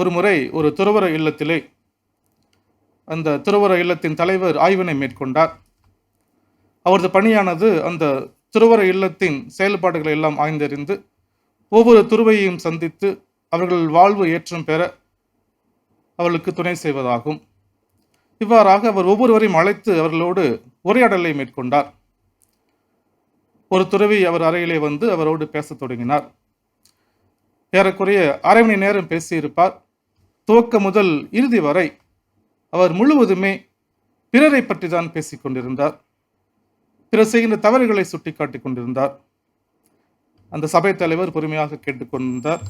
ஒரு முறை ஒரு துறவர இல்லத்திலே அந்த துறவர இல்லத்தின் தலைவர் ஆய்வினை மேற்கொண்டார். அவரது பணியானது அந்த துறவர இல்லத்தின் செயல்பாடுகளை எல்லாம் ஆய்ந்தறிந்து ஒவ்வொரு துறவையையும் சந்தித்து அவர்கள் வாழ்வு ஏற்றம் பெற அவர்களுக்கு துணை செய்வதாகும். இவ்வாறாக அவர் ஒவ்வொருவரையும் அழைத்து அவர்களோடு உரையாடலை மேற்கொண்டார். ஒரு துறவி அவர் அறையிலே வந்து அவரோடு பேசத் தொடங்கினார். ஏறக்குறைய அரை மணி நேரம் பேசியிருப்பார். துவக்க முதல் இறுதி வரை அவர் முழுவதுமே பிறரை பற்றி தான் பேசிக் கொண்டிருந்தார். பிறர் செய்கின்ற தவறுகளை சுட்டிக்காட்டி கொண்டிருந்தார். அந்த சபை தலைவர் பொறுமையாக கேட்டுக்கொண்டிருந்தார்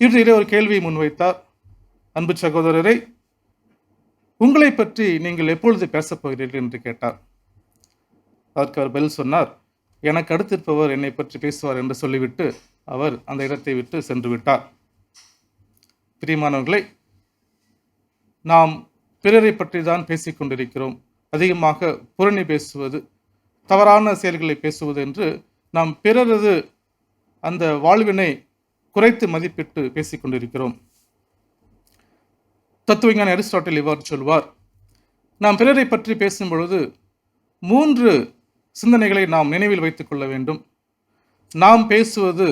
இறுதியிலே ஒரு கேள்வியை முன்வைத்தார். அன்பு சகோதரரை உங்களை பற்றி நீங்கள் எப்பொழுது பேசப் போகிறீர்கள்? என்று கேட்டார். அதற்கு அவர் பதில் சொன்னார் எனக்கு அடுத்திருப்பவர் என்னை பற்றி பேசுவார் என்று சொல்லிவிட்டு அவர் அந்த இடத்தை விட்டு சென்று விட்டார். பிரியமானவர்களை நாம் பிறரை பற்றி தான் பேசிக்கொண்டிருக்கிறோம் அதிகமாக புரணி பேசுவது தவறான செயல்களை பேசுவது என்று நாம் பிறரது அந்த வாழ்வினை குறைத்து மதிப்பிட்டு பேசிக்கொண்டிருக்கிறோம் தத்துவஞான அரிஸ்டாட்டில் இவ்வாறு சொல்வார் நாம் பிறரை பற்றி பேசும் பொழுது மூன்று சிந்தனைகளை நாம் நினைவில் வைத்துக் கொள்ள வேண்டும். நாம் பேசுவது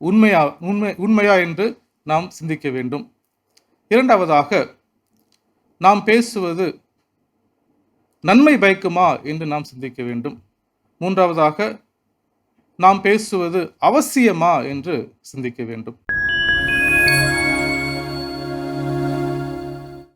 உண்மையா உண்மை உண்மையா என்று நாம் சிந்திக்க வேண்டும். இரண்டாவதாக நாம் பேசுவது நன்மை பயக்குமா என்று நாம் சிந்திக்க வேண்டும். மூன்றாவதாக நாம் பேசுவது அவசியமா என்று சிந்திக்க வேண்டும்.